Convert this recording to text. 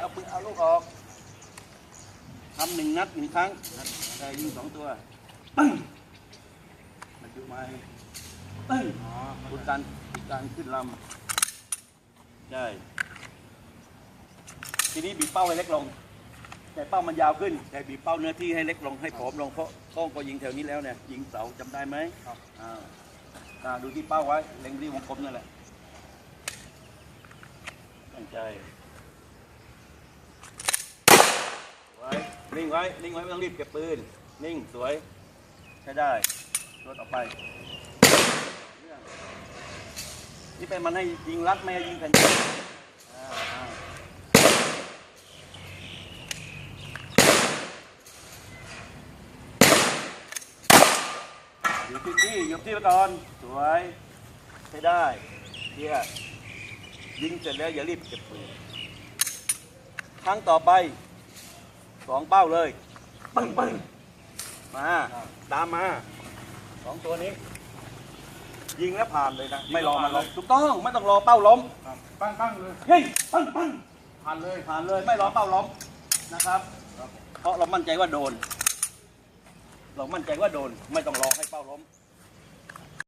เอาปืนเอาลูกออกทำหนึ่งนัดหนึ่งครั้งได้ยิงสองตัวปึ้งมันอยู่ไหมปึ้งอ๋อคุณการคุณการขึ้นลำใช่ทีนี้บีบเป้าให้เล็กลง แต่เป้ามันยาวขึ้น แต่บีบเป้าเนื้อที่ให้เล็กลงให้ผอมลงเพราะกล้องก็ยิงแถวนี้แล้วเนี่ยยิงเสาจำได้ไหมครับอ่าอ่าดูที่เป้าไว้เล็งที่วงกลมนั่นแหละตั้งใจไว้ นิ่งไว้ นิ่งไว้ไม่ต้องรีบเก็บปืน นิ่งสวย ใช้ได้รถออกไปนี่เป็นมันให้ยิงรัดไม่ให้ยิงกันอ่าอ่าอยู่ที่ที่อยู่ที่ไปก่อนสวยใช้ได้เดียยิงเสร็จแล้วอย่ารีบเก็บปืนครั้งต่อไป สองเป้าเลยปึ้งปึ้งมาตามมาสองตัวนี้ ยิงแล้วผ่านเลยนะ ไม่รอมันล้มถูกต้อง ไม่ต้องรอเป้าล้มครับตั้งตั้งเลยเฮ้ยปึ้งปึ้งผ่านเลยผ่านเลย ไม่รอเป้าล้มนะครับ เพราะเรามั่นใจว่าโดน เรามั่นใจว่าโดน ไม่ต้องรอให้เป้าล้ม